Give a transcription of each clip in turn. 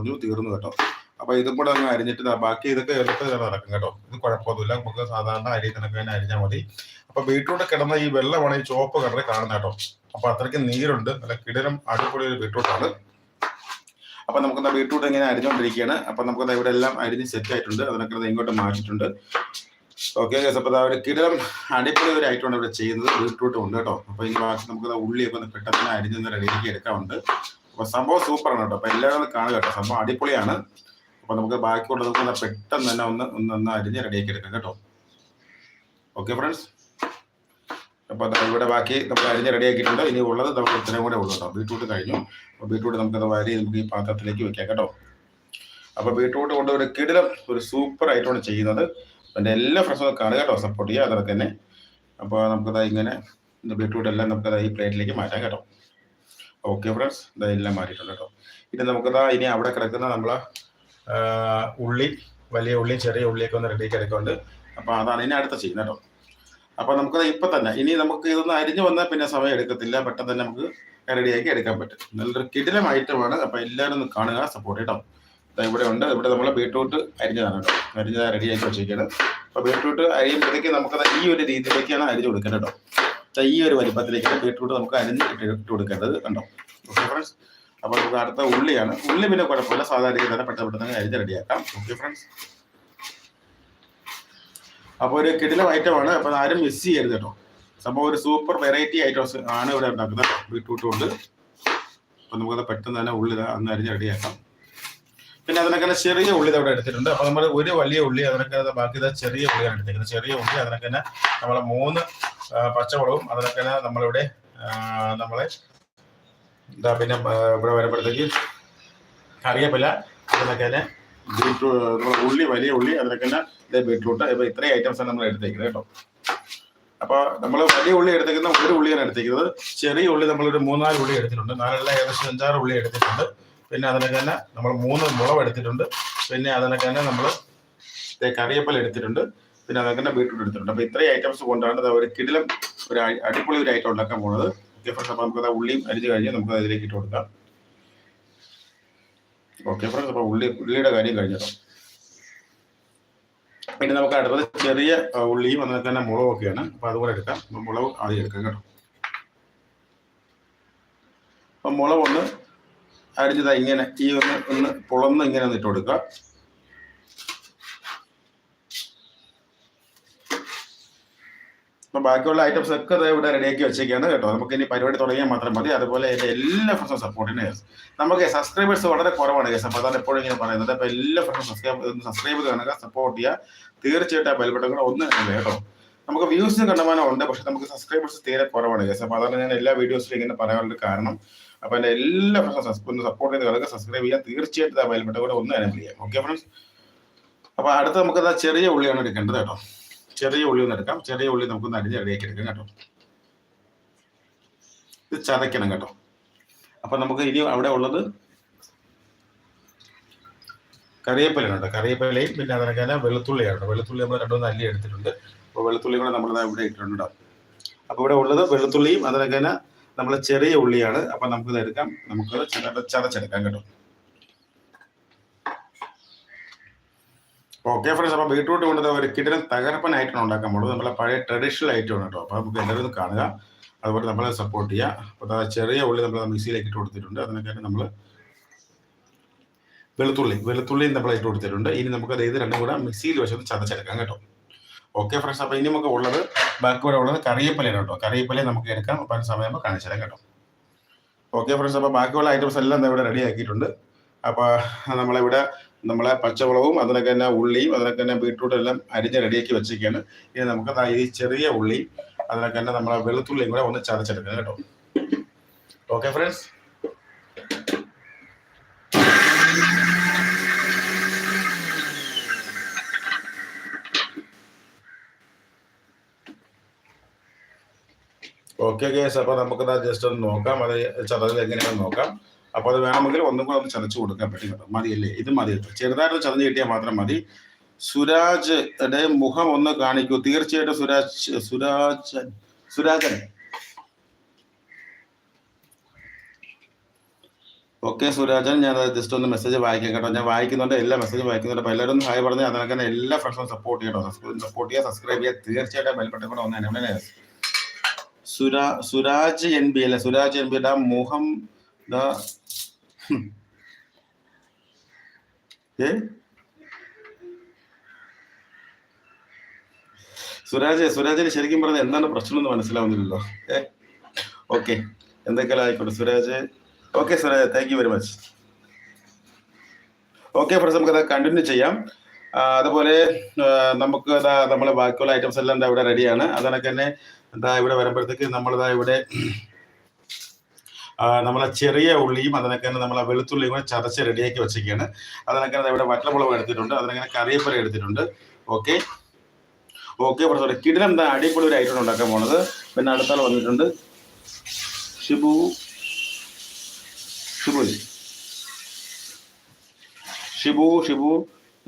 കുറഞ്ഞു തീർന്നു കേട്ടോ. അപ്പൊ ഇതും കൂടെ അങ്ങ് അരിഞ്ഞിട്ട് ബാക്കി ഇതൊക്കെ എളുപ്പം നടക്കും കേട്ടോ. ഇത് കുഴപ്പമൊന്നുമില്ല. നമുക്ക് സാധാരണ അരി കണക്ക് തന്നെ അരിഞ്ഞാൽ മതി. അപ്പൊ ബീട്രൂട്ട് കിടന്ന ഈ വെള്ളമാണ് ഈ ചുവപ്പ് കളറിൽ കാണുന്നത് കേട്ടോ. അപ്പൊ അത്രയ്ക്ക് നീരുണ്ട്. നല്ല കിടരം അടിപൊളി ഒരു ബീട്രൂട്ടാണ്. അപ്പൊ നമുക്ക് ബീട്രൂട്ട് ഇങ്ങനെ അരിഞ്ഞുകൊണ്ടിരിക്കുകയാണ്. അപ്പൊ നമുക്ക് ഇവിടെ എല്ലാം അരിഞ്ഞ് സെറ്റ് ആയിട്ടുണ്ട്. അതിനൊക്കെ ഇങ്ങോട്ട് മാറ്റിയിട്ടുണ്ട്. ഓക്കെ അപ്പൊ ദാ ഒരു കിടലം അടിപൊളി ഒരു ഐറ്റമാണ് ഇവിടെ ചെയ്യുന്നത്. ബീട്രൂട്ട് ഉണ്ട് കേട്ടോ. അപ്പൊ ഇനി ബാക്കി നമുക്ക് ഉള്ളി ഉള്ളിയൊക്കെ ഒന്ന് പെട്ടെന്ന് അരിഞ്ഞൊന്ന് റെഡിയാക്കി എടുക്കാറുണ്ട് അപ്പൊ സംഭവം സൂപ്പറാണ് കേട്ടോ. അപ്പൊ എല്ലാവരും കാണുക കേട്ടോ. സംഭവം അടിപൊളിയാണ്. അപ്പൊ നമുക്ക് ബാക്കിയുള്ളതൊക്കെ ഒന്ന് പെട്ടെന്ന് തന്നെ ഒന്ന് ഒന്ന് ഒന്ന് അരിഞ്ഞ് റെഡിയാക്കി എടുക്കാം കേട്ടോ. ഓക്കെ ഫ്രണ്ട്സ് അപ്പൊ ഇവിടെ ബാക്കി നമ്മൾ അരിഞ്ഞ് റെഡിയാക്കിയിട്ടുണ്ട് ഇനി ഉള്ളത് നമുക്ക് ഇത്രയും കൂടെ ഉള്ളൂ കേട്ടോ. ബീട്രൂട്ട് കഴിഞ്ഞു. അപ്പൊ ബീട്രൂട്ട് നമുക്കത് വാരി നമുക്ക് ഈ പാത്രത്തിലേക്ക് വെക്കാം കേട്ടോ. അപ്പൊ ബീട്രൂട്ട് കൊണ്ട് ഒരു കിടിലം ഒരു സൂപ്പർ ആയിട്ടാണ് ചെയ്യുന്നത്. എന്റെ എല്ലാ ഫ്രണ്ട്സും കാണുക കേട്ടോ. സപ്പോർട്ട് ചെയ്യുക അതൊക്കെ തന്നെ. അപ്പോൾ നമുക്കത് ഇങ്ങനെ ബീട്രൂട്ട് എല്ലാം നമുക്കത് ഈ പ്ലേറ്റിലേക്ക് മാറ്റാം കേട്ടോ. ഓക്കെ ഫ്രണ്ട്സ് ഇതെല്ലാം മാറ്റിയിട്ടുണ്ട് കേട്ടോ. ഇനി നമുക്കതാ ഇനി അവിടെ കിടക്കുന്ന നമ്മളെ ഉള്ളി വലിയ ഉള്ളി ചെറിയ ഉള്ളിയൊക്കെ ഒന്ന് റെഡി കിടക്കുന്നുണ്ട് അപ്പോൾ അതാണ് ഇനി അടുത്ത ചെയ്യുന്നത് കേട്ടോ. അപ്പോൾ നമുക്കത് ഇപ്പൊ തന്നെ ഇനി നമുക്ക് ഇതൊന്ന് അരിഞ്ഞു വന്നാൽ പിന്നെ സമയം എടുക്കത്തില്ല. പെട്ടെന്ന് തന്നെ നമുക്ക് റെഡിയാക്കി എടുക്കാൻ പറ്റും. നല്ലൊരു കിടിലം ഐറ്റമാണ് അപ്പോൾ എല്ലാവരും ഒന്ന് കാണുക സപ്പോർട്ട് കേട്ടോ ഇവിടെ ഉണ്ട്. ഇവിടെ നമ്മൾ ബീട്രൂട്ട് അരിഞ്ഞതാണ് കേട്ടോ. അരിഞ്ഞത് റെഡിയാക്കി വെച്ചിരിക്കുകയാണ്. അപ്പോൾ ബീട്രൂട്ട് അരിയുമ്പോഴത്തേക്ക് നമുക്കത് ഈ ഒരു രീതിയിലേക്കാണ് അരിഞ്ഞു കൊടുക്കേണ്ടത് കേട്ടോ. ഈ ഒരു വലിപ്പത്തിലേക്കാണ് ബീട്രൂട്ട് നമുക്ക് അരിഞ്ഞ് ഇട്ട് ഇട്ട് കൊടുക്കേണ്ടത് കണ്ടോ? ഓക്കെ ഫ്രണ്ട്സ് അപ്പോൾ നമുക്ക് അടുത്ത ഉള്ളിയാണ്. ഉള്ളി പിന്നെ കുഴപ്പമില്ല. സാധാരണ തന്നെ പെട്ടെന്ന് പെട്ടെന്ന് അരിഞ്ഞ് റെഡിയാക്കാം. ഓക്കെ ഫ്രണ്ട്സ് അപ്പോൾ ഒരു കിടിലം ഐറ്റമാണ് അപ്പോൾ ആരും മിസ് ചെയ്യരുത് കേട്ടോ. സംഭവം ഒരു സൂപ്പർ വെറൈറ്റി ഐറ്റംസ് ആണ് ഇവിടെ ഉണ്ടാക്കുന്നത്. ബീട്രൂട്ട് കൊണ്ട്. അപ്പോൾ നമുക്കത് പെട്ടെന്ന് തന്നെ ഉള്ളി അന്ന് അരിഞ്ഞ് റെഡിയാക്കാം. പിന്നെ അതിനൊക്കെ ചെറിയ ഉള്ളി അവിടെ എടുത്തിട്ടുണ്ട്. അപ്പോൾ നമ്മൾ ഒരു വലിയ ഉള്ളി അതിനൊക്കെ ബാക്കി ചെറിയ ഉള്ളിയാണ് എടുത്തിരിക്കുന്നത്. ചെറിയ ഉള്ളി അതിനൊക്കെ നമ്മൾ മൂന്ന് പച്ചമുളകും അതിനൊക്കെ നമ്മളിവിടെ നമ്മളെ ഇതാ പിന്നെ ഇവിടെ വരുമ്പോഴത്തേക്ക് കറിയപ്പില്ല അതിനൊക്കെ തന്നെ ബീട്രൂട്ട് ഉള്ളി വലിയ ഉള്ളി അതിനൊക്കെ തന്നെ ബീട്രൂട്ട് ഇപ്പൊ ഇത്രയും ഐറ്റംസ് ആണ് നമ്മൾ എടുത്തേക്കുന്നത് കേട്ടോ. അപ്പൊ നമ്മൾ വലിയ ഉള്ളി എടുത്തേക്കുന്ന ഒരു ഉള്ളിയാണ് എടുത്തേക്കുന്നത് ചെറിയ ഉള്ളി നമ്മളൊരു മൂന്നാൽ ഉള്ളി എടുത്തിട്ടുണ്ട്. നാലല്ല ഏകദേശം അഞ്ചാറ് ഉള്ളി എടുത്തിട്ടുണ്ട്. പിന്നെ അതിനൊക്കെ തന്നെ നമ്മൾ മൂന്ന് മുളവ് എടുത്തിട്ടുണ്ട്. പിന്നെ അതിനൊക്കെ തന്നെ നമ്മൾ കറിയപ്പല എടുത്തിട്ടുണ്ട്. പിന്നെ അതൊക്കെ തന്നെ ബീട്രൂട്ട് എടുത്തിട്ടുണ്ട് അപ്പൊ ഇത്രയും ഐറ്റംസ് കൊണ്ടാണ് ഒരു കിടിലം ഒരു അടിപൊളി ഒരു ഐറ്റം ഉണ്ടാക്കാൻ പോകുന്നത് ഓക്കെ ഫ്രണ്ട്സ് അപ്പൊ നമുക്ക് ദാ ഉള്ളിയും അരിഞ്ഞ് കഴിഞ്ഞ് നമുക്ക് അതിലേക്ക് ഇട്ട് കൊടുക്കാം. ഓക്കെ ഫ്രണ്ട്സ് അപ്പൊ ഉള്ളി ഉള്ളിയുടെ കാര്യം കഴിഞ്ഞോ പിന്നെ നമുക്ക് അടുത്തത് ചെറിയ ഉള്ളിയും അതുപോലെ തന്നെ മുളകും ഒക്കെയാണ് അപ്പൊ അതുകൂടെ എടുക്കാം. മുളക് ആദ്യം എടുക്കാം കേട്ടോ. അപ്പൊ മുളക് ഒന്ന് അരിഞ്ഞതാ ഇങ്ങനെ ഈ ഒന്ന് ഒന്ന് പുളന്ന് ഇങ്ങനെ ഒന്ന് ഇട്ട് അപ്പൊ ബാക്കിയുള്ള ഐറ്റംസ് ഒക്കെ ഇവിടെ റെഡിയാക്കി വെച്ചേക്കാണ് കേട്ടോ. നമുക്ക് ഇനി പരിപാടി തുടങ്ങിയാൽ മാത്രം മതി. അതുപോലെ എന്റെ എല്ലാ ഫ്രണ്ട്സും സപ്പോർട്ടിന് നമുക്ക് സബ്സ്ക്രൈബേഴ്സ് വളരെ കുറവാണ് കേസ് അപ്പോൾ അതാണ് എപ്പോഴും ഇങ്ങനെ പറയുന്നത്. അപ്പോൾ എല്ലാ ഫ്രണ്ട്സും സബ്സ്ക്രൈബ് സബ്സ്ക്രൈബ് കാണുക സപ്പോർട്ട് ചെയ്യുക. തീർച്ചയായിട്ടും ആ ബെൽബട്ടൺ കൂടെ ഒന്ന് കേട്ടോ. നമുക്ക് വ്യൂസ് കണ്ടമാനം ഉണ്ട്. പക്ഷെ നമുക്ക് സബ്സ്ക്രൈബേഴ്സ് തീരെ കുറവാണ് കേസ് അപ്പോൾ അതാണ് ഞാൻ എല്ലാ വീഡിയോസിലും ഇങ്ങനെ പറയാനുള്ള കാരണം. അപ്പോൾ എന്റെ എല്ലാ ഫ്രണ്ട്സും സപ്പോർട്ട് ചെയ്ത് കാണുക സബ്സ്ക്രൈബ് ചെയ്യുക. തീർച്ചയായിട്ടും ആ ബെൽബട്ടൺ കൂടെ ഒന്ന് അനുഭവിക്കാം ഓക്കെ ഫ്രണ്ട്സ് അപ്പോൾ അടുത്ത് നമുക്ക് ചെറിയ ഉള്ളിയാണ് എടുക്കേണ്ടത് കേട്ടോ. ചെറിയ ഉള്ളി ഒന്ന് എടുക്കാം. ചെറിയ ഉള്ളി നമുക്കൊന്ന് അരിഞ്ഞ് റെഡിയാക്കി എടുക്കാം കേട്ടോ. ഇത് ചതയ്ക്കണം കേട്ടോ. അപ്പൊ നമുക്ക് ഇനി അവിടെ ഉള്ളത് കറിവേപ്പിലാണ് കേട്ടോ. കറിവേപ്പിലയും പിന്നെ അതിനൊക്കെ വെളുത്തുള്ളിയാണ് വെളുത്തുള്ളി നമ്മൾ രണ്ടുമൂന്ന് അല്ലി എടുത്തിട്ടുണ്ട്. അപ്പോൾ വെളുത്തുള്ളി കൂടെ നമ്മൾ ഇവിടെ ഇട്ടിട്ടുണ്ട് അപ്പോൾ ഇവിടെ ഉള്ളത് വെളുത്തുള്ളിയും അതിനൊക്കെ നമ്മൾ ചെറിയ ഉള്ളിയാണ്. അപ്പൊ നമുക്ക് ഇത് എടുക്കാം. നമുക്ക് ചത- ചതച്ചെടുക്കാം കേട്ടോ. ഓക്കെ ഫ്രണ്ട്സ് അപ്പോൾ ബീട്രൂട്ട് കൊണ്ട് ഒരു കിടിലൻ ഐറ്റം ഉണ്ടാക്കാൻ പോകുന്നത്. നമ്മളെ പഴയ ട്രഡീഷണൽ ഐറ്റം ആണ് കേട്ടോ. അപ്പോൾ നമുക്ക് എല്ലാവരും കാണുക. അതുപോലെ നമ്മളെ സപ്പോർട്ട് ചെയ്യുക. അപ്പോൾ ചെറിയ ഉള്ളി നമ്മൾ മിക്സിയിലേക്ക് ഇട്ട് കൊടുത്തിട്ടുണ്ട്. അതിനൊക്കെ നമ്മൾ വെളുത്തുള്ളി വെളുത്തുള്ളിയും നമ്മൾ ഇട്ട് കൊടുത്തിട്ടുണ്ട്. ഇനി നമുക്ക് അത് ഇത് രണ്ടും കൂടെ മിക്സിയിൽ വെച്ചൊന്ന് ചതച്ചെടുക്കാം കേട്ടോ. ഓക്കെ ഫ്രണ്ട്സ് അപ്പോൾ ഇനി നമുക്ക് ഉള്ളത് ബാക്കി കൂടെ ഉള്ളത് കറിയപ്പലയാണ് കേട്ടോ. കറിവേപ്പില നമുക്ക് എടുക്കാം. അപ്പൊ സമയം കാണിച്ചു തരാം കേട്ടോ. ഓക്കെ ഫ്രണ്ട്സ് അപ്പോൾ ബാക്കിയുള്ള ഐറ്റംസ് എല്ലാം ഇവിടെ റെഡി ആക്കിയിട്ടുണ്ട്. അപ്പോൾ നമ്മളിവിടെ നമ്മളെ പച്ചവളവും അതിനൊക്കെ തന്നെ ഉള്ളിയും അതിനൊക്കെ തന്നെ ബീട്രൂട്ടും എല്ലാം അരിഞ്ഞ് റെഡിയാക്കി വെച്ചിരിക്കുകയാണ്. ഇനി നമുക്ക് ഈ ചെറിയ ഉള്ളി അതിനൊക്കെ തന്നെ നമ്മളെ വെളുത്തുള്ളിയും കൂടെ ഒന്ന് ചതച്ചെടുക്കുന്നത് കേട്ടോ. ഓക്കെ ഫ്രണ്ട്സ് ഓക്കെ കേസ് അപ്പോൾ നമുക്ക് ജസ്റ്റ് ഒന്ന് നോക്കാം. അത് ചതത് എങ്ങനെയാണെന്ന് നോക്കാം. അപ്പോൾ അത് വേണമെങ്കിൽ ഒന്നും കൂടെ ഒന്ന് ചതച്ച് കൊടുക്കാൻ പറ്റും. മതിയല്ലേ? ഇത് മതി ചെറുതായിട്ട് ചതഞ്ഞ് കിട്ടിയാൽ മാത്രം മതി. സുരാജ് ടെ മുഖം ഒന്ന് കാണിക്കൂ. തീർച്ചയായിട്ടും സുരാജ് സുരാജൻ സുരാജൻ. ഓക്കെ സുരാജൻ ഞാൻ ജസ്റ്റ് ഒന്ന് മെസ്സേജ് വായിക്കാം കേട്ടോ. ഞാൻ വായിക്കുന്നുണ്ട് എല്ലാ മെസ്സേജ് വായിക്കുന്നുണ്ട് അപ്പോൾ എല്ലാവരും ഹായ് പറഞ്ഞ് അതിനൊക്കെ തന്നെ എല്ലാ ഫ്രണ്ട്സും സപ്പോർട്ട് ചെയ്യട്ടോ സപ്പോർട്ട് ചെയ്യുക സബ്സ്ക്രൈബ് ചെയ്യുക തീർച്ചയായിട്ടും ബെൽബട്ടൺ കൂടെ ഒന്ന് എന്നെ സുരാ സുരാജ് എൻ ബി അല്ലെ സുരാജ് എൻ ബി മുഖം. ഏ? സുരാജ് സുരാജിന് ശരിക്കും പറഞ്ഞാൽ എന്താണ് പ്രശ്നം എന്ന് മനസ്സിലാവുന്നില്ലല്ലോ. ഏ? ഓക്കെ. എന്തൊക്കെയാലും ആയിക്കോട്ടെ Suraj. Okay Suraj thank you very much okay friends നമുക്ക് കണ്ടിന്യൂ ചെയ്യാം. അതുപോലെ നമുക്ക് ഇതാ നമ്മൾ ബാക്കിയുള്ള ഐറ്റംസ് എല്ലാം ഇവിടെ റെഡിയാണ് അതിനൊക്കെ തന്നെ എന്താ ഇവിടെ വരുമ്പോഴത്തേക്ക് നമ്മളിതാ ഇവിടെ നമ്മളെ ചെറിയ ഉള്ളിയും അതിനൊക്കെ തന്നെ നമ്മളെ വെളുത്തുള്ളിയും കൂടെ ചതച്ച് റെഡിയാക്കി വെച്ചിരിക്കുകയാണ്. അതിനൊക്കെ ഇവിടെ വറ്റമുളക് എടുത്തിട്ടുണ്ട്. അതിനങ്ങനെ കറിവേപ്പില എടുത്തിട്ടുണ്ട്. ഓക്കെ ഓക്കെ പ്രശ്നം കിടിലം എന്താ അടിപൊളി ഒരു ഐറ്റം ഉണ്ടാക്കാൻ പോണത്? പിന്നെ അടുത്താൾ വന്നിട്ടുണ്ട്. ഷിബു. ഷിബു ഷിബു ഷിബു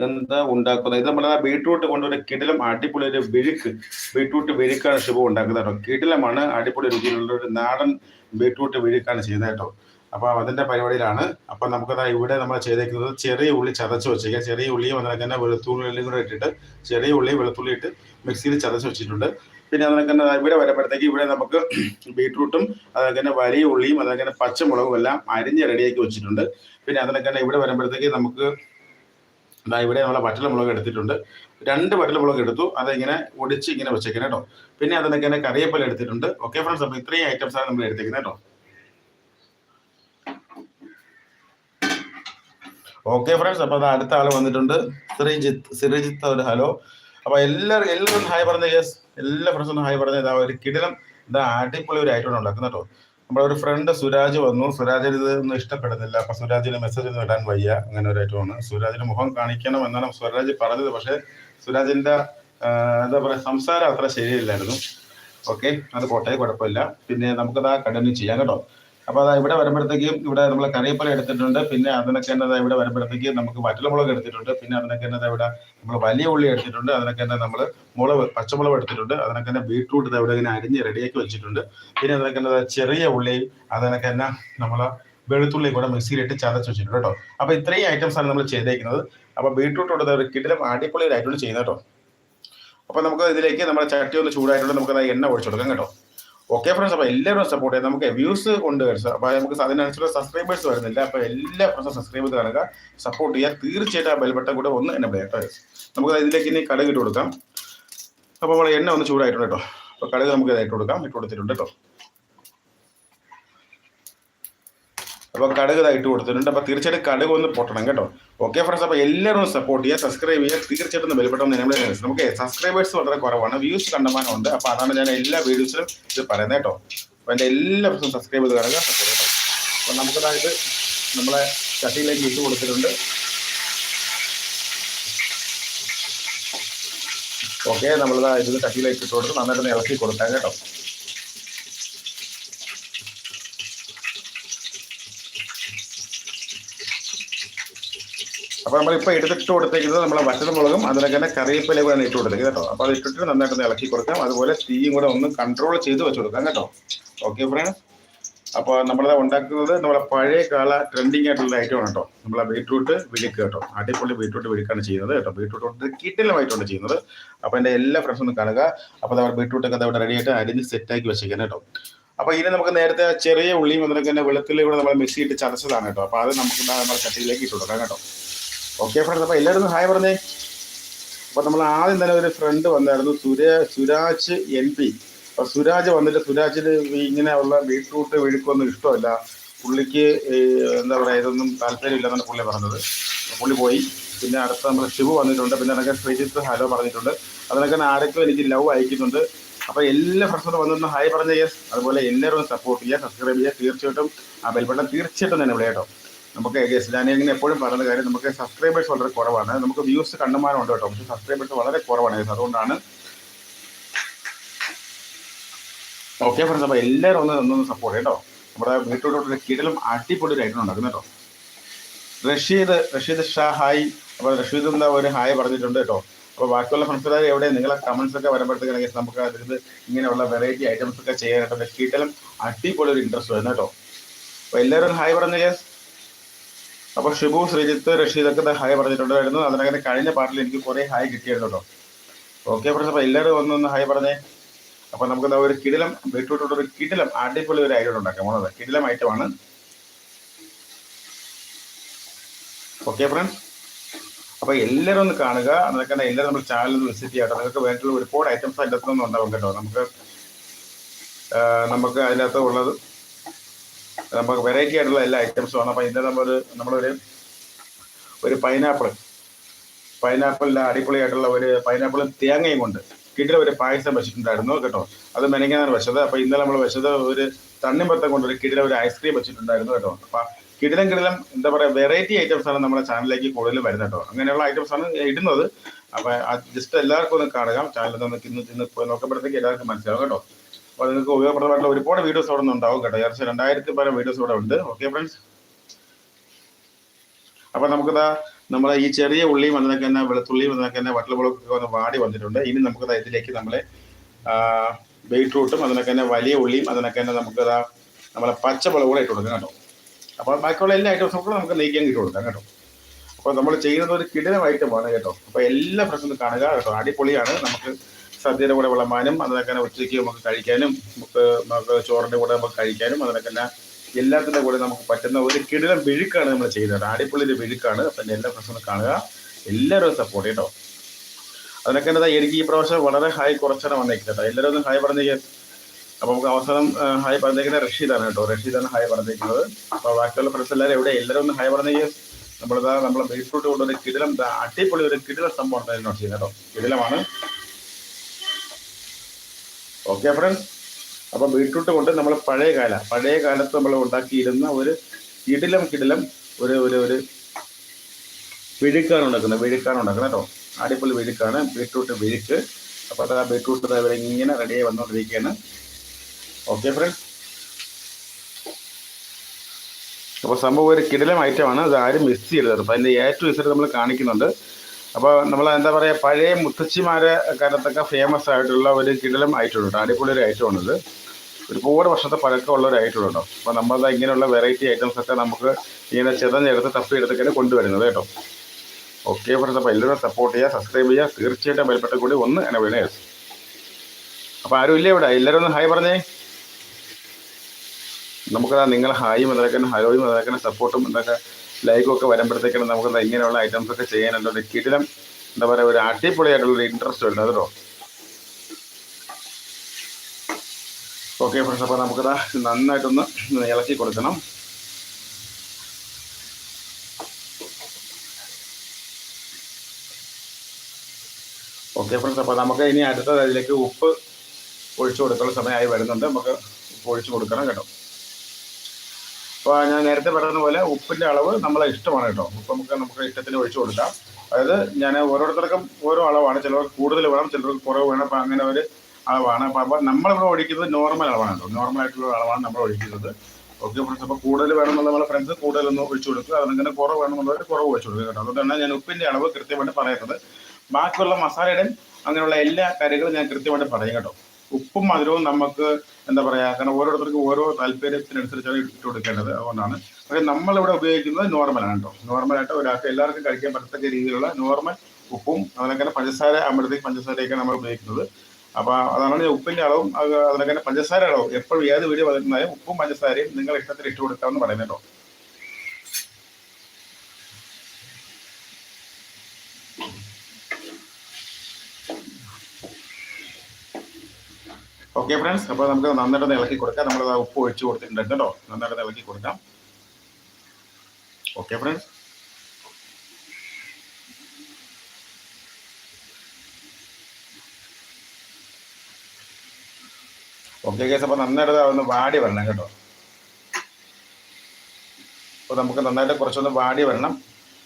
എന്താ ഉണ്ടാക്കുന്നത്? ഇത് നമ്മളെ ബീട്രൂട്ട് കൊണ്ടൊരു കിടിലം അടിപൊളി ഒരു വിഴുക്ക്. ബീട്രൂട്ട് വേരിക്കാൻ ശുഭം ഉണ്ടാക്കുന്നത് കേട്ടോ. കിടിലമാണ് അടിപൊളി രുചിയിലുള്ള ഒരു നാടൻ ബീട്രൂട്ട് വിഴുക്കാണ് ചെയ്യുന്നത് കേട്ടോ. അപ്പൊ അതിന്റെ പരിപാടിയിലാണ്. അപ്പൊ നമുക്കതാ ഇവിടെ നമ്മൾ ചെയ്തേക്കുന്നത് ചെറിയ ഉള്ളി ചതച്ച് വെച്ചേക്കാം ചെറിയ ഉള്ളിയും അതിനൊക്കെ തന്നെ വെളുത്തുള്ളിയും കൂടെ ഇട്ടിട്ട് ചെറിയ ഉള്ളി വെളുത്തുള്ളി ഇട്ട് മിക്സിയിൽ ചതച്ച് വെച്ചിട്ടുണ്ട്. പിന്നെ അതിനൊക്കെ തന്നെ ഇവിടെ വരുമ്പോഴത്തേക്ക് ഇവിടെ നമുക്ക് ബീട്രൂട്ടും അതൊക്കെ തന്നെ വലിയ ഉള്ളിയും അതൊക്കെ തന്നെ പച്ചമുളകും എല്ലാം അരിഞ്ഞ് റെഡിയാക്കി വെച്ചിട്ടുണ്ട്. പിന്നെ അതിനൊക്കെ തന്നെ ഇവിടെ വരുമ്പോഴത്തേക്ക് നമുക്ക് ദാ ഇവിടെ നമ്മളെ വറ്റലമുളക് എടുത്തിട്ടുണ്ട്. രണ്ട് വറ്റലമുളക് എടുത്തു. അതിങ്ങനെ ഒടിച്ച് ഇങ്ങനെ വെച്ചേക്കണം കേട്ടോ പിന്നെ അതിനൊക്കെ തന്നെ കറിയപ്പല എടുത്തിട്ടുണ്ട്. ഓക്കെ ഫ്രണ്ട്സ് അപ്പോൾ ഇത്രയും ഐറ്റംസ് ആണ് നമ്മൾ എടുത്തേക്കുന്നത് കേട്ടോ ഓക്കെ ഫ്രണ്ട്സ് അപ്പോൾ അത് അടുത്ത ആൾ വന്നിട്ടുണ്ട്. ശ്രീജിത്ത് ശ്രീജിത്ത് ഒരു ഹലോ. അപ്പോൾ എല്ലാവരും എല്ലാവരും ഹായ് പറഞ്ഞ യെസ് എല്ലാ ഫ്രണ്ട്സും ഹായ് പറഞ്ഞ. ഇതാ ഒരു കിടിലം ഇതാ അടിപൊളി ഒരു ഐറ്റം ഉണ്ടാക്കുന്ന കേട്ടോ നമ്മുടെ ഒരു ഫ്രണ്ട് സുരാജ് വന്നു. സുരാജിന് ഇത് ഒന്നും ഇഷ്ടപ്പെടുന്നില്ല. അപ്പൊ സുരാജിന് മെസ്സേജ് ഒന്നും ഇടാൻ വയ്യ. അങ്ങനെ ഒരു ഐറ്റമാണ് സുരാജിന് മുഖം കാണിക്കണം എന്നാണ് സുരാജ് പറഞ്ഞത്. പക്ഷെ സുരാജിന്റെ എന്താ പറയാ സംസാരം അത്ര ശരിയില്ലായിരുന്നു. ഓക്കെ അത് പോട്ടെ കുഴപ്പമില്ല. പിന്നെ നമുക്കത് ആ കണ്ടിന്യൂ ചെയ്യാം കേട്ടോ. അപ്പൊ അതാ ഇവിടെ വരുമ്പോഴത്തേക്കും ഇവിടെ നമ്മൾ കറിയപ്പല എടുത്തിട്ടുണ്ട്. പിന്നെ അതിനൊക്കെ തന്നെ ദാ ഇവിടെ വരുമ്പോഴത്തേക്കും നമുക്ക് വറ്റലമുളക് എടുത്തിട്ടുണ്ട്. പിന്നെ അതിനൊക്കെ തന്നെ ഇവിടെ നമ്മൾ വലിയ ഉള്ളി എടുത്തിട്ടുണ്ട്. അതിനൊക്കെ തന്നെ നമ്മൾ മുളക് പച്ചമുളക് എടുത്തിട്ടുണ്ട്. അതിനൊക്കെ തന്നെ ബീട്രൂട്ട് ഇവിടെ ഇങ്ങനെ അരിഞ്ഞ് റെഡിയാക്കി വെച്ചിട്ടുണ്ട്. പിന്നെ അതിനൊക്കെ തന്നെ ചെറിയ ഉള്ളി അതിനൊക്കെ തന്നെ നമ്മൾ വെളുത്തുള്ളി കൂടെ മിക്സിയിലിട്ട് ചതച്ച് വെച്ചിട്ടുണ്ട് കേട്ടോ. അപ്പൊ ഇത്രയും ഐറ്റംസ് ആണ് നമ്മൾ ചെയ്തേക്കുന്നത്. അപ്പൊ ബീട്രൂട്ട് കൊടുത്ത ഒരു കിടിലം അടിപൊളി ഒരു ഐറ്റം ചെയ്യുന്നത് കേട്ടോ. അപ്പൊ നമുക്ക് ഇതിലേക്ക് നമ്മുടെ ചട്ടി ഒന്ന് ചൂടായിട്ടുണ്ട്. നമുക്ക് എണ്ണ ഒഴിച്ചു കൊടുക്കാം കേട്ടോ. ഓക്കെ ഫ്രണ്ട്സ് അപ്പൊ എല്ലാവരും സപ്പോർട്ട് ചെയ്യാം. നമുക്ക് വ്യൂസ് കൊണ്ട് വരും അപ്പൊ നമുക്ക് അതിനനുസരിച്ച് സബ്സ്ക്രൈബേഴ്സ് വരുന്നില്ല. അപ്പൊ എല്ലാ ഫ്രണ്ട്സും സബ്സ്ക്രൈബ് ചെയ്ത് കാണുക. സപ്പോർട്ട് ചെയ്യുക തീർച്ചയായിട്ടും ആ ബെൽബട്ടൺ കൂടെ ഒന്ന് എന്നെ കേട്ടോ നമുക്ക് ഇതിലേക്ക് ഇനി കടുക് ഇട്ട് കൊടുക്കാം. അപ്പൊ നമ്മൾ എണ്ണ ഒന്ന് ചൂടായിട്ടുണ്ട് കേട്ടോ. അപ്പൊ കടുക് നമുക്ക് ഇട്ട് കൊടുക്കാം. ഇട്ട് കൊടുത്തിട്ടുണ്ട് കേട്ടോ. അപ്പൊ കടുക് ഇട്ട് കൊടുത്തിട്ടുണ്ട്. അപ്പോൾ തീർച്ചയായിട്ടും കടുക് ഒന്ന് പൊട്ടണം കേട്ടോ. ഓക്കെ ഫ്രണ്ട്സ് അപ്പോൾ എല്ലാവരും സപ്പോർട്ട് ചെയ്യുക സബ്സ്ക്രൈബ് ചെയ്യുക. തീർച്ചയായിട്ടും ബെൽബട്ടൺ നമ്മൾ നമുക്ക് സബ്സ്ക്രൈബേഴ്സ് വളരെ കുറവാണ്. വ്യൂസ് കണ്ടമാനം ഉണ്ട് അപ്പോൾ അതാണ് ഞാൻ എല്ലാ വീഡിയോസിലും ഇത് പറയുന്നത് കേട്ടോ. അപ്പോൾ എന്റെ എല്ലാ ഫ്രണ്ട്സും സബ്സ്ക്രൈബ് ചെയ്ത് കാണുക സപ്പോർട്ട് കേട്ടോ. അപ്പോൾ നമുക്കതായത് നമ്മളെ ചട്ടിയിലേക്ക് ഇട്ട് കൊടുത്തിട്ടുണ്ട്. ഓക്കെ നമ്മളിതാ ഇത് ചട്ടിയിലേക്ക് ഇട്ട് കൊടുത്ത് നന്നായിട്ട് ഇളക്കി കൊടുക്കാം കേട്ടോ. അപ്പൊ നമ്മളിപ്പോ എടുത്തിട്ട് കൊടുത്തേക്കുന്നത് നമ്മളെ വറ്റൽമുളകും അതിനൊക്കെ തന്നെ കറിവേപ്പില കൂടെ ഇട്ട് കൊടുത്തേക്ക് കേട്ടോ. അപ്പൊ അത് ഇട്ടിട്ട് നന്നായിട്ട് ഒന്ന് ഇളക്കി കൊടുക്കാം. അതുപോലെ തീയും കൂടെ ഒന്ന് കൺട്രോൾ ചെയ്ത് വെച്ച് കൊടുക്കാം കേട്ടോ. ഓക്കെ ഫ്രണ്ട്സ് അപ്പോൾ നമ്മളത് ഉണ്ടാക്കുന്നത് നമ്മളെ പഴയ കാല ട്രെൻഡിങ് ആയിട്ടുള്ള ആണ് കേട്ടോ. നമ്മളെ ബീട്രൂട്ട് വിഴുക്ക് കേട്ടോ. അടിപൊളി ബീട്രൂട്ട് വിഴുക്കാണ് ചെയ്യുന്നത് കേട്ടോ. ബീട്രൂട്ട് കൊണ്ട് കിട്ടിലുമായിട്ടാണ് ചെയ്യുന്നത്. അപ്പോൾ എന്റെ എല്ലാ ഫ്രണ്ട്സും ഒന്ന് കാണുക. അപ്പോൾ അവർ ബീട്രൂട്ട് ഒക്കെ അവിടെ റെഡി ആയിട്ട് അരിഞ്ഞ് സെറ്റാക്കി വെച്ചേക്കാൻ കേട്ടോ. അപ്പോൾ ഇനി നമുക്ക് നേരത്തെ ചെറിയ ഉള്ളിയും അതിനൊക്കെ തന്നെ വെളുത്തുള്ളി കൂടെ നമ്മൾ ചെയ്തിട്ട് ചതച്ചതാണ് കേട്ടോ. അപ്പോൾ അത് നമുക്ക് നമ്മുടെ ചട്ടിയിലേക്ക് ഇട്ട് കൊടുക്കാം കേട്ടോ. ഓക്കെ ഫ്രണ്ട്സ് അപ്പോൾ എല്ലാവരും ഹായ് പറഞ്ഞേ. അപ്പോൾ നമ്മൾ ആദ്യം തന്നെ ഒരു ഫ്രണ്ട് വന്നായിരുന്നു സുരാ സുരാജ് എൻ പി അപ്പോൾ സുരാജ് വന്നിട്ട് സുരാജിന് ഇങ്ങനെയുള്ള ബീട്രൂട്ട് വെഴുക്കൊന്നും ഇഷ്ടമല്ല. പുള്ളിക്ക് എന്താ പറയുക ഇതൊന്നും താല്പര്യമില്ലെന്നാണ് പുള്ളി പറഞ്ഞത്. പുള്ളി പോയി. പിന്നെ അടുത്ത നമ്മൾ ശിവു വന്നിട്ടുണ്ട്. പിന്നെ അതൊക്കെ ശ്രീജിത്ത് ഹലോ പറഞ്ഞിട്ടുണ്ട്. അതിനൊക്കെ ആരൊക്കെ എനിക്ക് ലവ് അയക്കുന്നുണ്ട്. അപ്പോൾ എല്ലാ ഫ്രണ്ട്സും വന്നൊന്ന് ഹായ് പറഞ്ഞ. യെസ് അതുപോലെ എല്ലാവരും സപ്പോർട്ട് ചെയ്യുക സബ്സ്ക്രൈബ് ചെയ്യുക. തീർച്ചയായിട്ടും ആ ബെൽബട്ടൺ തീർച്ചയായിട്ടും തന്നെ ഇവിടെ നമുക്ക് ഞാൻ ഇങ്ങനെ എപ്പോഴും പറയുന്ന കാര്യം നമുക്ക് സബ്സ്ക്രൈബേഴ്സ് വളരെ കുറവാണ്. നമുക്ക് വ്യൂസ് കണ്ടുമാനം ഉണ്ട് കേട്ടോ. പക്ഷേ സബ്സ്ക്രൈബേഴ്സ് വളരെ കുറവാണ് അതുകൊണ്ടാണ് ഓക്കെ ഫ്രണ്ട്സ് അപ്പോൾ എല്ലാവരും ഒന്ന് ഒന്നൊന്ന് സപ്പോർട്ട് കേട്ടോ. നമ്മുടെ വീട്ടിലോട്ട് കിടലും അടിപൊളി ഒരു ഐറ്റം ഉണ്ടാക്കുന്നു കേട്ടോ. റഷീദ് റഷീദ് ഷാ ഹായ് അപ്പോൾ റഷീദ് എന്താ ഒരു ഹായ് പറഞ്ഞിട്ടുണ്ട് കേട്ടോ. അപ്പോൾ ബാക്കിയുള്ള ഫ്രണ്ട്സുകാർ എവിടെ നിങ്ങളെ കമൻസ് ഒക്കെ വരുമ്പോഴത്തേക്ക് നമുക്ക് അതിൽ ഇങ്ങനെയുള്ള വെറൈറ്റി ഐറ്റംസ് ഒക്കെ ചെയ്യാനായിട്ട് കിടലും അടിപൊളി ഒരു ഇൻട്രസ്റ്റ് വരുന്നു കേട്ടോ. അപ്പോൾ എല്ലാവരും ഹായ് പറഞ്ഞു അപ്പോൾ ഷിബു ശ്രീജിത്ത് റഷീദൊക്കെ ഹായ് പറഞ്ഞിട്ടുണ്ടായിരുന്നു. അതിനകത്ത് കഴിഞ്ഞ പാട്ടിൽ എനിക്ക് കുറേ ഹായ് കിട്ടിയിരുന്നു കേട്ടോ ഓക്കെ ഫ്രണ്ട്സ് എല്ലാവരും ഒന്ന് ഹായ് പറഞ്ഞേ. അപ്പോൾ നമുക്ക് ഒരു കിടിലം ബീട്രൂട്ടോട് ഒരു കിടിലം അടിപൊളി ഒരു ഐറ്റം ഉണ്ടാക്കാം. പോണത് കിടിലം ഐറ്റമാണ് ഓക്കെ ഫ്രണ്ട്സ് അപ്പോൾ എല്ലാവരും ഒന്ന് കാണുക. അതൊക്കെ എല്ലാവരും നമ്മുടെ ചാനൽ ഒന്ന് വിസിറ്റ് ചെയ്യട്ടോ. നിങ്ങൾക്ക് വേണ്ടിയിട്ടുള്ള ഒരുപാട് ഐറ്റംസ് അതിന്റെ അകത്തുനിന്ന് ഉണ്ടാവും കേട്ടോ. നമുക്ക് നമുക്ക് അതിനകത്ത് ഉള്ളത് നമുക്ക് വെറൈറ്റി ആയിട്ടുള്ള എല്ലാ ഐറ്റംസും ആണ്. അപ്പോൾ ഇന്ന് നമ്മൾ നമ്മളൊരു ഒരു പൈനാപ്പിൾ പൈനാപ്പിളിന്റെ അടിപൊളിയായിട്ടുള്ള ഒരു പൈനാപ്പിളും തേങ്ങയും കൊണ്ട് കിട്ടിയ ഒരു പായസം വെച്ചിട്ടുണ്ടായിരുന്നു കേട്ടോ. അത് മെനങ്ങാനാണ് വെച്ചത്. അപ്പോൾ ഇന്നലെ നമ്മൾ വെച്ചത് ഒരു തണ്ണിമത്തം കൊണ്ട് ഒരു കിടില ഒരു ഐസ്ക്രീം വെച്ചിട്ടുണ്ടായിരുന്നു കേട്ടോ. അപ്പോൾ കിടിലം കിടിലം എന്താ പറയുക വെറൈറ്റി ഐറ്റംസ് ആണ് നമ്മുടെ ചാനലിലേക്ക് കൂടുതൽ വരുന്നത് കേട്ടോ. അങ്ങനെയുള്ള ഐറ്റംസ് ആണ് ഇടുന്നത്. അപ്പോൾ ജസ്റ്റ് എല്ലാവർക്കും ഒന്ന് കാണുക. ചാനലിൽ നിന്ന് ഇന്ന് ഇന്ന് നോക്കുമ്പോഴത്തേക്ക് എല്ലാവർക്കും മനസ്സിലാവും കേട്ടോ. അപ്പോൾ നിങ്ങൾക്ക് ഉപയോഗപ്രദമായിട്ടുള്ള ഒരുപാട് വീഡിയോസ് അവിടെ നിന്ന് ഉണ്ടാവും കേട്ടോ. ഏകദേശം രണ്ടായിരത്തി പല വീഡിയോസ് ഇവിടെ ഉണ്ട്. ഓക്കെ ഫ്രണ്ട്സ് അപ്പോൾ നമുക്കിതാ നമ്മളെ ഈ ചെറിയ ഉള്ളിയും അതിനൊക്കെ തന്നെ വെളുത്തുള്ളിയും അതിനൊക്കെ തന്നെ വട്ടലമുളകൊക്കെ ഒന്ന് വാടി വന്നിട്ടുണ്ട്. ഇനി നമുക്കിതാ ഇതിലേക്ക് നമ്മളെ ബീട്രൂട്ടും അതിനൊക്കെ തന്നെ വലിയ ഉള്ളിയും അതിനൊക്കെ തന്നെ നമുക്കിതാ നമ്മളെ പച്ചമുളക് കൂടെ ഇട്ട് കൊടുക്കാം കേട്ടോ. അപ്പോൾ ബാക്കിയുള്ള എല്ലാ ഐറ്റംസും കൂടെ നമുക്ക് നെയ്ക്കാൻ ഇട്ട് കൊടുക്കാം കേട്ടോ. അപ്പോൾ നമ്മൾ ചെയ്യുന്നത് ഒരു കിടിലം ഐറ്റമാണ് കേട്ടോ. അപ്പോൾ എല്ലാ പ്രശ്നവും കാണുക കേട്ടോ. അടിപൊളിയാണ്. നമുക്ക് സദ്യയുടെ കൂടെ വിളമ്പാനും അതിനൊക്കെ ഉച്ചയ്ക്ക് നമുക്ക് കഴിക്കാനും നമുക്ക് നമുക്ക് ചോറിന്റെ കൂടെ നമുക്ക് കഴിക്കാനും അതിനൊക്കെ എല്ലാത്തിന്റെ കൂടെ നമുക്ക് പറ്റുന്ന ഒരു കിടിലം വിഴുക്കാണ് നമ്മൾ ചെയ്യുന്നത്. ആടിപ്പുള്ളിന്റെ വിഴുക്കാണ്. അപ്പം എല്ലാ പ്രശ്നവും കാണുക. എല്ലാവരും സപ്പോർട്ട് കേട്ടോ അതിനൊക്കെ എന്താ എനിക്ക് ഈ പ്രാവശ്യം വളരെ ഹായ് കുറച്ചാണ് വന്നേക്കുന്നത് എല്ലാവരും ഒന്ന് ഹായ് പറഞ്ഞേക്കാം. അപ്പോൾ നമുക്ക് അവസാനം ഹായ് പറഞ്ഞേക്കുന്നത് റഷീദാണ് കേട്ടോ റഷീദാണ് ഹായ് പറഞ്ഞേക്കുന്നത്. അപ്പോൾ ബാക്കിയുള്ള ഫ്രണ്ട്സ് എല്ലാവരും എവിടെ? എല്ലാവരും ഒന്ന് ഹായ് പറഞ്ഞേക്ക്. നമ്മളിതാ നമ്മളെ ബീഫ്രൂട്ട് കൊണ്ടൊരു കിടിലം അടിപൊളി ഒരു കിടിലം സംഭവം ഉണ്ടായിരുന്നു ചെയ്യുന്നത് കേട്ടോ കിടിലമാണ്. ഓക്കെ ഫ്രണ്ട്സ് അപ്പം ബീട്രൂട്ട് കൊണ്ട് നമ്മൾ പഴയ കാല പഴയ കാലത്ത് നമ്മൾ ഉണ്ടാക്കിയിരുന്ന ഒരു കിടിലം കിടിലം ഒരു ഒരു ഒരു വിഴുക്കാണ് ഉണ്ടാക്കുന്നത് വിഴുക്കാണ് ഉണ്ടാക്കുന്നത് കേട്ടോ. അടിപൊളി വിഴുക്കാണ് ബീട്രൂട്ട് വിഴുക്ക്. അപ്പോൾ അത് ആ ബീട്രൂട്ട് ഇവിടെ ഇങ്ങനെ റെഡിയായി വന്നുകൊണ്ടിരിക്കുകയാണ്. ഓക്കെ ഫ്രണ്ട്സ് അപ്പോൾ സംഭവം ഒരു കിടിലം ഐറ്റമാണ് അത് ആരും മിസ് ചെയ്യരുത് അപ്പോൾ അതിന്റെ ഏറ്റവും ഇസറ്റ് നമ്മൾ കാണിക്കുന്നുണ്ട്. അപ്പോൾ നമ്മൾ എന്താ പറയുക പഴയ മുത്തച്ഛിമാരെ കാലത്തൊക്കെ ഫേമസ് ആയിട്ടുള്ള ഒരു കിടലും ഐറ്റം അടിപൊളി ഒരു ഐറ്റമാണിത് ഒരുപാട് വർഷത്തെ പഴക്കമുള്ള ഒരു ഐറ്റം ഉണ്ടോ അപ്പോൾ നമ്മളത് ഇങ്ങനെയുള്ള വെറൈറ്റി ഐറ്റംസ് ഒക്കെ നമുക്ക് ഇങ്ങനെ ചെതഞ്ഞെടുത്ത് തപ്പിയെടുത്തൊക്കെയാണ് കൊണ്ടുവരുന്നത് കേട്ടോ. ഓക്കെ ഫ്രണ്ട്സ് അപ്പോൾ എല്ലാവരും സപ്പോർട്ട് ചെയ്യുക സബ്സ്ക്രൈബ് ചെയ്യുക. തീർച്ചയായിട്ടും ബലപ്പെട്ട കൂടി ഒന്ന് എന്നെ വീണേ അപ്പോൾ ആരും ഇല്ലേ ഇവിടെ? എല്ലാവരും ഒന്ന് ഹായ് പറഞ്ഞേ. നമുക്കതാ നിങ്ങൾ ഹായും അതൊക്കെ ഹലോയും അതൊക്കെ സപ്പോർട്ടും ഇതൊക്കെ ലൈക്കും ഒക്കെ വരുമ്പോഴത്തേക്കാണ് നമുക്ക് ഇങ്ങനെയുള്ള ഐറ്റംസ് ഒക്കെ ചെയ്യാനുള്ള ഒരു കിടിലം എന്താ പറയുക ഒരു അടിപൊളിയായിട്ടുള്ള ഒരു ഇൻട്രസ്റ്റ് വരുന്നത് കേട്ടോ. ഓക്കെ ഫ്രണ്ട്സ് അപ്പോൾ നമുക്കത് നന്നായിട്ടൊന്ന് ഇളക്കി കൊടുക്കണം. ഓക്കെ ഫ്രണ്ട്സ് അപ്പോൾ നമുക്ക് ഇനി അടുത്തത് അതിലേക്ക് ഉപ്പ് ഒഴിച്ചു കൊടുക്കാനുള്ള സമയമായി വരുന്നുണ്ട്. നമുക്ക് ഉപ്പ് ഒഴിച്ചു കൊടുക്കണം കേട്ടോ. അപ്പോൾ ഞാൻ നേരത്തെ പറഞ്ഞ പോലെ ഉപ്പിന്റെ അളവ് നമ്മളെ ഇഷ്ടമാണ് കേട്ടോ. ഉപ്പ് നമുക്ക് നമുക്ക് ഇഷ്ടത്തിന് ഒഴിച്ചു കൊടുക്കാം. അതായത് ഞാൻ ഓരോരുത്തർക്കും ഓരോ അളവാണ്. ചിലർക്ക് കൂടുതൽ വേണം ചിലർക്ക് കുറവ് വേണം. അപ്പം അങ്ങനെ ഒരു അളവാണ്. അപ്പം അപ്പോൾ നമ്മളിവിടെ ഒഴിക്കുന്നത് നോർമൽ അളവാണ് കേട്ടോ. നോർമൽ ആയിട്ടുള്ള അളവാണ് നമ്മൾ ഒഴിക്കുന്നത്. ഓക്കെ ഫ്രണ്ട്സ് അപ്പോൾ കൂടുതൽ വേണമെന്നുള്ള നമ്മളെ ഫ്രണ്ട്സ് കൂടുതലൊന്ന് ഒഴിച്ചു കൊടുക്കുക. അതിങ്ങനെ കുറവ് വേണമെന്നുള്ളവർ കുറവ് ഒഴിച്ചു കൊടുക്കുക കേട്ടോ. അതുകൊണ്ടാണ് ഞാൻ ഉപ്പിന്റെ അളവ് കൃത്യമായിട്ട് പറയുന്നത്. ബാക്കിയുള്ള മസാലയുടെയും അങ്ങനെയുള്ള എല്ലാ കാര്യങ്ങളും ഞാൻ കൃത്യമായിട്ട് പറയും കേട്ടോ. ഉപ്പും മധുരവും നമുക്ക് എന്താ പറയുക കാരണം ഓരോരുത്തർക്കും ഓരോ താല്പര്യത്തിനനുസരിച്ചാണ് ഇട്ട് കൊടുക്കേണ്ടത് അതുകൊണ്ടാണ്. പക്ഷേ നമ്മളിവിടെ ഉപയോഗിക്കുന്നത് നോർമലാണ് കേട്ടോ. നോർമലായിട്ട് ഒരാൾക്ക് എല്ലാവർക്കും കഴിക്കാൻ പറ്റത്തക്ക രീതിയിലുള്ള നോർമൽ ഉപ്പും അതിനൊക്കെ പഞ്ചസാര ആകുമ്പോഴത്തേക്ക് പഞ്ചസാരയൊക്കെ നമ്മൾ ഉപയോഗിക്കുന്നത്. അപ്പോൾ അതാണ് ഉപ്പിന്റെ അളവും അത് അതിനൊക്കെ പഞ്ചസാര അളവും. എപ്പോഴും ഏത് വീഡിയോ വരുന്നതായും ഉപ്പും പഞ്ചസാരയും നിങ്ങൾ ഇഷ്ടത്തിൽ ഇട്ട് കൊടുക്കാമെന്ന് പറയുന്നത് കേട്ടോ. ഓക്കെ ഫ്രണ്ട്സ് അപ്പോൾ നമുക്ക് നന്നായിട്ട് ഇളക്കി കൊടുക്കാം. നമ്മൾ ഉപ്പ് ഒഴിച്ച് കൊടുത്തിട്ടുണ്ട് കേട്ടോ. നന്നായിട്ട് ഇളക്കി കൊടുക്കാം. ഓക്കെ ഫ്രണ്ട്സ് ഓക്കെ കേസ് അപ്പോൾ നന്നായിട്ട് ഒന്ന് വാടി വരണം കേട്ടോ. അപ്പോൾ നമുക്ക് നന്നായിട്ട് കുറച്ചൊന്ന് വാടി വരണം.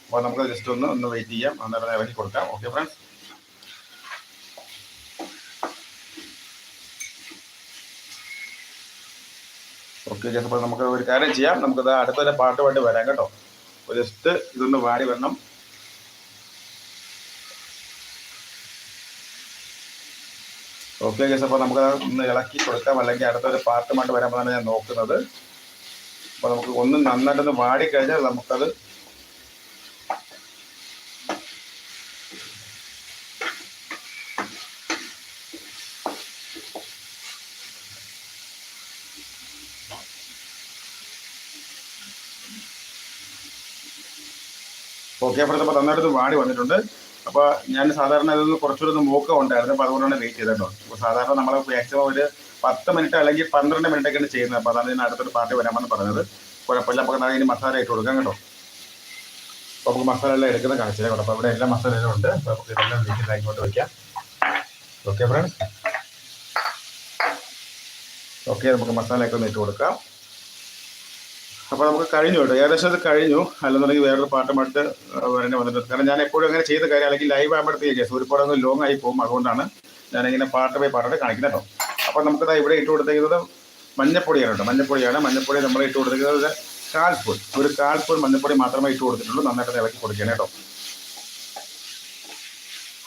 അപ്പോൾ നമുക്ക് ജസ്റ്റ് ഒന്ന് ഒന്ന് വെയിറ്റ് ചെയ്യാം. നന്നായിട്ട് ഇറങ്ങി കൊടുക്കാം. ഓക്കെ ഫ്രണ്ട്സ് ജസ്റ്റ് അപ്പോൾ നമുക്ക് ഒരു കാര്യം ചെയ്യാം. നമുക്കത് അടുത്തൊരു പാട്ടുമായിട്ട് വരാം കേട്ടോ. ജസ്റ്റ് ഇതൊന്ന് വാടി വരണം. ഓക്കെ ചേച്ചി അപ്പോൾ നമുക്ക് ഒന്ന് ഇളക്കി കൊടുക്കാം. അല്ലെങ്കിൽ അടുത്തൊരു പാട്ടുമായിട്ട് വരാമെന്നാണ് ഞാൻ നോക്കുന്നത്. അപ്പോൾ നമുക്ക് ഒന്ന് നന്നായിട്ടൊന്ന് വാടിക്കഴിഞ്ഞാൽ നമുക്കത് ഓക്കെ ഫ്രണ്ട്സ് അപ്പോൾ നന്നായിട്ട് വാടി വന്നിട്ടുണ്ട്. അപ്പോൾ ഞാൻ സാധാരണ ഇതൊന്ന് കുറച്ചൊരു ഒന്ന് മൂക്കം ഉണ്ടായിരുന്നു അപ്പോൾ അതുകൊണ്ടാണ് വെയിറ്റ് ചെയ്തിട്ടോ അപ്പോൾ സാധാരണ നമ്മൾ മാക്സിമം ഒരു പത്ത് മിനിറ്റ് അല്ലെങ്കിൽ പന്ത്രണ്ട് മിനിറ്റ് ഒക്കെയാണ് ചെയ്യുന്നത്. അപ്പോൾ അതാണ് ഞാൻ അടുത്തൊരു പാർട്ടി വരാമെന്ന് പറഞ്ഞത്. കുഴപ്പമില്ല. അപ്പോൾ നാളെ ഇനി മസാല ഇട്ട് കൊടുക്കാം കേട്ടോ. നമുക്ക് മസാല എല്ലാം എടുക്കുന്ന കാണിച്ചാൽ കേട്ടോ. അപ്പോൾ ഇവിടെ എല്ലാ മസാലകളും ഉണ്ട്. അപ്പോൾ നമുക്ക് ഇതെല്ലാം വീട്ടിൽ ഇങ്ങോട്ട് വയ്ക്കാം ഓക്കെ ഫ്രണ്ട്സ് ഓക്കെ നമുക്ക് മസാലയൊക്കെ ഒന്ന് ഇട്ട് കൊടുക്കാം. അപ്പോൾ നമുക്ക് കഴിഞ്ഞു കേട്ടോ. ഏകദേശം അത് കഴിഞ്ഞു. അല്ലെന്നുണ്ടെങ്കിൽ വേറൊരു പാട്ടുമായിട്ട് വരേണ്ടി വന്നിട്ടുണ്ട്. കാരണം ഞാൻ എപ്പോഴും അങ്ങനെ ചെയ്ത കാര്യം അല്ലെങ്കിൽ ലൈവ് ആകുമ്പോഴത്തേക്ക് ഒരുപാട് അങ്ങ് ലോങ് ആയി പോകും. അതുകൊണ്ടാണ് ഞാനിങ്ങനെ പാട്ട് പോയി പാട്ടോടെ കാണിക്കുന്നത് കേട്ടോ. അപ്പോൾ നമുക്ക് ഇവിടെ ഇട്ട് കൊടുത്തേക്കുന്നത് മഞ്ഞപ്പൊടിയാണ് കേട്ടോ. മഞ്ഞപ്പൊടിയാണ്. മഞ്ഞപ്പൊടി നമ്മൾ ഇട്ട് കൊടുത്തേക്കുന്നത് കാൽ ഒരു കാൽ മഞ്ഞപ്പൊടി മാത്രമേ ഇട്ട് കൊടുത്തിട്ടുള്ളൂ. നന്നായിട്ട് ഇളക്കി കൊടുക്കണം കേട്ടോ.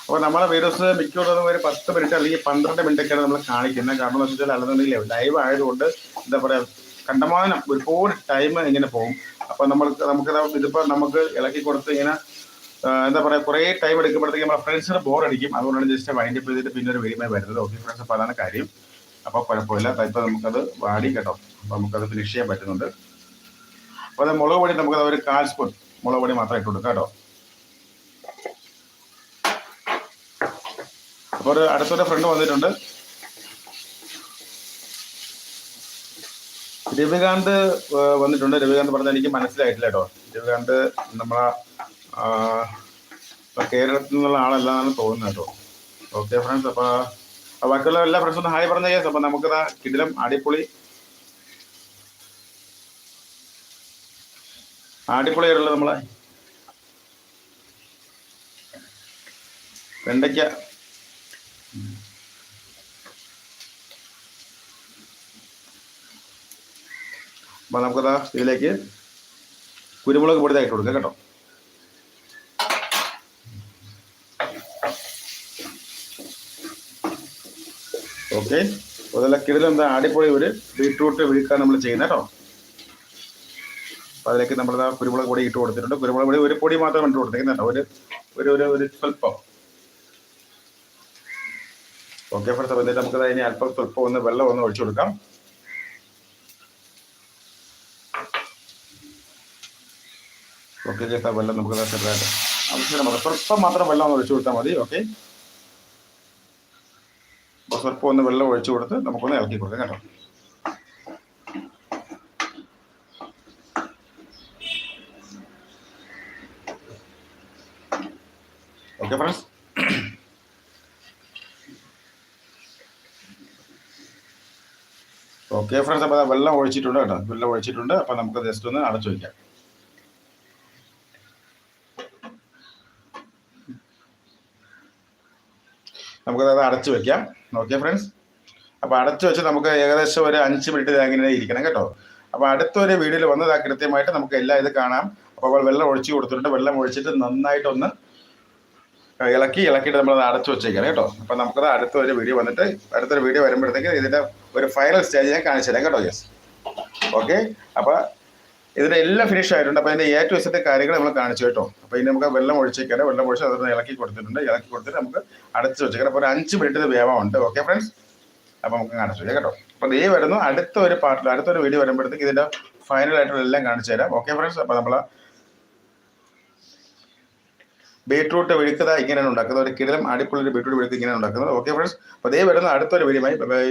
അപ്പോൾ നമ്മളെ വീഡിയോസ് മിക്കവാറും ഒരു പത്ത് മിനിറ്റ് അല്ലെങ്കിൽ പന്ത്രണ്ട് മിനിറ്റ് ഒക്കെയാണ് നമ്മൾ കാണിക്കുന്നത്. കാരണം എന്ന് വെച്ചാൽ അല്ലെന്നുണ്ടെങ്കിൽ ലൈവ് ആയതുകൊണ്ട് എന്താ പറയുക കണ്ടമാനം ഒരുപാട് ടൈം ഇങ്ങനെ പോകും. അപ്പോൾ നമ്മൾ നമുക്ക് ഇതിപ്പോൾ നമുക്ക് ഇളക്കി കൊടുത്ത് ഇങ്ങനെ എന്താ പറയുക കുറേ ടൈം എടുക്കുമ്പോഴത്തേക്ക് നമ്മുടെ ഫ്രണ്ട്സിന് ബോർ അടിക്കും. അതുകൊണ്ടാണ് ജസ്റ്റ് വൈൻഡ് അപ്പ് ചെയ്തിട്ട് പിന്നെ ഒരു വീഡിയോ വരുന്നത്. ഓക്കെ ഫ്രണ്ട്സ് അപ്പോൾ അതാണ് കാര്യം. അപ്പോൾ കുഴപ്പമില്ല. ഇപ്പോൾ നമുക്കത് വാടി കേട്ടോ. അപ്പോൾ നമുക്കത് ഫിനിഷ് ചെയ്യാൻ പറ്റുന്നുണ്ട്. അപ്പോൾ അത് മുളക് പൊടി നമുക്കത് ഒരു കാൽ സ്പൂൺ മുളക് പൊടി മാത്രം ഇട്ട് കൊടുക്കാം കേട്ടോ. അപ്പോൾ ഒരു അടുത്തൊരു ഫ്രണ്ട് വന്നിട്ടുണ്ട്. രവികാന്ത് വന്നിട്ടുണ്ട്. രവികാന്ത് പറഞ്ഞ എനിക്ക് മനസ്സിലായിട്ടില്ല കേട്ടോ. രവികാന്ത് നമ്മളെ കേരളത്തിൽ നിന്നുള്ള ആളല്ലാന്ന് തോന്നുന്നു കേട്ടോ. ഓക്കെ ഫ്രണ്ട്സ് അപ്പോൾ ബാക്കിയുള്ള എല്ലാ ഫ്രണ്ട്സും ഹായ് പറഞ്ഞ കേസ് അപ്പൊ നമുക്കിതാ കിടിലം അടിപൊളി അടിപൊളി ആയിട്ടുള്ള നമ്മളെ വെണ്ടയ്ക്ക അപ്പൊ നമുക്കതാ ഇതിലേക്ക് കുരുമുളക് പൊടി ഇട്ട് കൊടുക്കാം കേട്ടോ. ഓക്കെ. അതുപോലെ കിടിലം എന്താ അടിപൊളി ഒരു ബീട്രൂട്ട് വിഴുക്കാൻ നമ്മൾ ചെയ്യുന്നത് കേട്ടോ. അപ്പോൾ അതിലേക്ക് നമ്മൾ കുരുമുളക് പൊടി ഇട്ട് കൊടുത്തിട്ടുണ്ട്. കുരുമുളക് പൊടി ഒരു പൊടി മാത്രം ഇട്ട് കൊടുത്തേക്കുന്നത് കേട്ടോ. ഒരു ഒരു ഒരു ഒരു സ്വല്പം. ഓക്കെ ഫ്രണ്ട്സ് അപ്പോൾ എന്നിട്ട് നമുക്ക് അതിന് അല്പം സ്വല്പം ഒന്ന് വെള്ളം ഒന്ന് ഒഴിച്ചു കൊടുക്കാം. ഓക്കെ ചേട്ടാ വെള്ളം നമുക്ക് ചെറുതായിട്ട് ആവശ്യം മാത്രം സ്വല്പം മാത്രം വെള്ളം ഒന്ന് ഒഴിച്ചു കൊടുത്താൽ മതി ഓക്കെ അപ്പോൾ സ്വല്പം ഒന്ന് വെള്ളം ഒഴിച്ചു കൊടുത്ത് നമുക്കൊന്ന് ഇളക്കി കൊടുക്കാം കേട്ടോ. ഓക്കെ ഫ്രണ്ട്സ് ഓക്കെ ഫ്രണ്ട്സ് അപ്പോൾ വെള്ളം ഒഴിച്ചിട്ടുണ്ട് കേട്ടോ. വെള്ളം ഒഴിച്ചിട്ടുണ്ട് അപ്പോൾ നമുക്ക് ജസ്റ്റ് ഒന്ന് അടച്ചു വയ്ക്കാം നമുക്കത് അടച്ചു വെക്കാം. ഓക്കെ ഫ്രണ്ട്സ് അപ്പോൾ അടച്ചു വെച്ച് നമുക്ക് ഏകദേശം ഒരു അഞ്ച് മിനിറ്റ് അങ്ങനെ ഇരിക്കണം കേട്ടോ. അപ്പോൾ അടുത്തൊരു വീഡിയോയിൽ വന്നത് കൃത്യമായിട്ട് നമുക്ക് എല്ലാം ഇത് കാണാം. അപ്പോൾ വെള്ളം ഒഴിച്ചു കൊടുത്തിട്ടുണ്ട്. വെള്ളം ഒഴിച്ചിട്ട് നന്നായിട്ടൊന്ന് ഇളക്കി ഇളക്കിയിട്ട് നമ്മൾ അടച്ചു വെച്ചേക്കാം കേട്ടോ. അപ്പോൾ നമുക്കത് അടുത്തൊരു വീഡിയോ വന്നിട്ട് അടുത്തൊരു വീഡിയോ വരുമ്പോഴത്തേക്ക് ഇതിന്റെ ഒരു ഫൈനൽ സ്റ്റേജ് ഞാൻ കാണിച്ചു തരാം കേട്ടോ യെസ് ഓക്കെ അപ്പോൾ ഇതിന്റെ എല്ലാം ഫിനിഷ് ആയിട്ടുണ്ട്. അപ്പോൾ അതിന്റെ എ ടു കാര്യങ്ങൾ നമ്മൾ കാണിച്ചു കേട്ടോ. അപ്പോൾ ഇനി നമുക്ക് വെള്ളം ഒഴിച്ചേക്കാം വെള്ളം ഒഴിച്ച് അതൊന്ന് ഇളക്കി കൊടുത്തിട്ടുണ്ട്. ഇളക്കി കൊടുത്തിട്ട് നമുക്ക് അടച്ചു വെച്ചേക്കാം അപ്പോൾ ഒരു അഞ്ച് മിനിറ്റ് വേവമുണ്ട് ഓക്കെ ഫ്രണ്ട്സ് അപ്പോൾ നമുക്ക് കാണിച്ചു കേട്ടോ. അപ്പോൾ ദേ വരുന്നു അടുത്ത ഒരു പാർട്ടിൽ അടുത്തൊരു വീഡിയോ വരുമ്പോഴത്തേക്ക് ഇതിന്റെ ഫൈനൽ ആയിട്ടുള്ള എല്ലാം കാണിച്ചു തരാം. ഓക്കെ ഫ്രണ്ട്സ് അപ്പോൾ നമ്മൾ ബീട്രൂട്ട് വിഴുക്കത ഇങ്ങനെയാണ് ഉണ്ടാക്കുന്നത്. ഒരു കിടലം അടിപൊളി ഒരു ബീട്രൂട്ട് വിഴുക്ക് ഇങ്ങനെയാണ് ഉണ്ടാക്കുന്നത്. ഓക്കെ ഫ്രണ്ട്സ് അപ്പോൾ ദേ വരുന്ന അടുത്തൊരു വീഡിയോ ബൈ ബൈ